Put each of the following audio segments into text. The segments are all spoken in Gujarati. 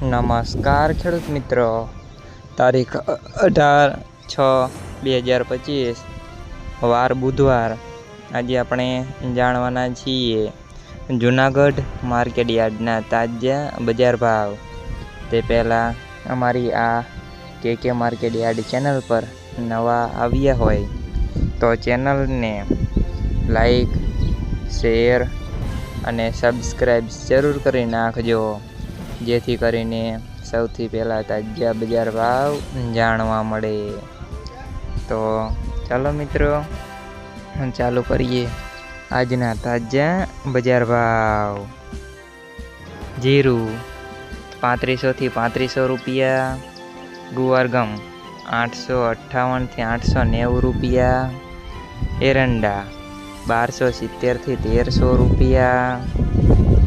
નમસ્કાર, ખેડૂત મિત્રો. તારીખ અઢાર છ બે હજાર પચીસ, વાર બુધવાર. આજે આપણે જાણવાના છીએ જુનાગઢ માર્કેટ યાર્ડના તાજા બજાર ભાવ. તે પહેલાં અમારી આ કે કે માર્કેટ યાર્ડ ચેનલ પર નવા આવ્યા હોય તો ચેનલને લાઈક, શેર અને સબસ્ક્રાઈબ જરૂર કરી નાખજો. જેથી કરીને સૌથી પહેલાં તાજા બજાર ભાવ જાણવા મળે. તો ચાલો મિત્રો ચાલુ કરીએ આજના તાજા બજાર ભાવ. જીરું પાંત્રીસોથી પાંત્રીસો રૂપિયા ગુવારગમ આઠસો અઠ્ઠાવનથી આઠસો નેવું રૂપિયા, એરંડા બારસો સિત્તેરથી તેરસો રૂપિયા,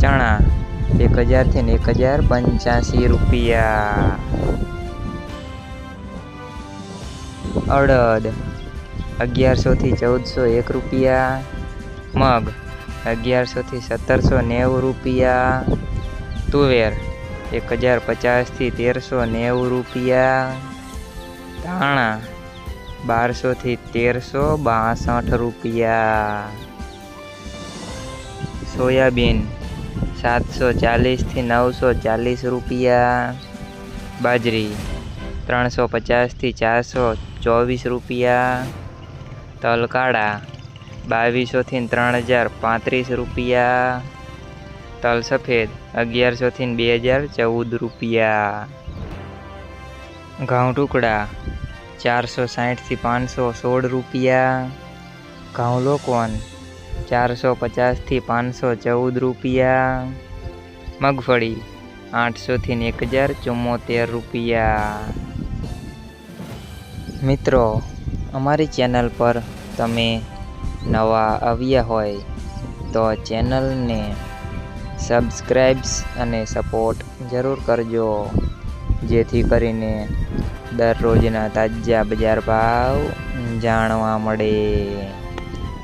ચણા એક હજારથી ને એક હજાર પંચ્યાસી રૂપિયા. અડદ અગિયારસોથી ચૌદસો એક રૂપિયા. મગ અગિયારસોથી સત્તરસો નેવું રૂપિયા. તુવેર, એક હજાર પચાસથી તેરસો નેવું રૂપિયા. ધાણા બારસોથી તેરસો બાસઠ રૂપિયા. સોયાબીન સાતસો ચાલીસથી નવસો ચાલીસ રૂપિયા. બાજરી ત્રણસો પચાસથી ચારસો ચોવીસ રૂપિયા. તલકાળા બાવીસોથી ત્રણ હજાર પાંત્રીસ રૂપિયા. તલ સફેદ અગિયારસોથી બે હજાર ચૌદ રૂપિયા. ઘઉં ટુકડા ચારસો સાઠથી પાંચસો સોળ રૂપિયા. ઘઉં લોકવન ચારસો પચાસથી પાંચસો ચૌદ રૂપિયા. મગફળી આઠસોથી એક હજાર ચુમ્મોતેર રૂપિયા. મિત્રો, અમારી ચેનલ પર તમે નવા આવ્યા હોય તો ચેનલને સબસ્ક્રાઈબ્સ અને સપોર્ટ જરૂર કરજો. જેથી કરીને દરરોજના તાજા બજાર ભાવ જાણવા મળે.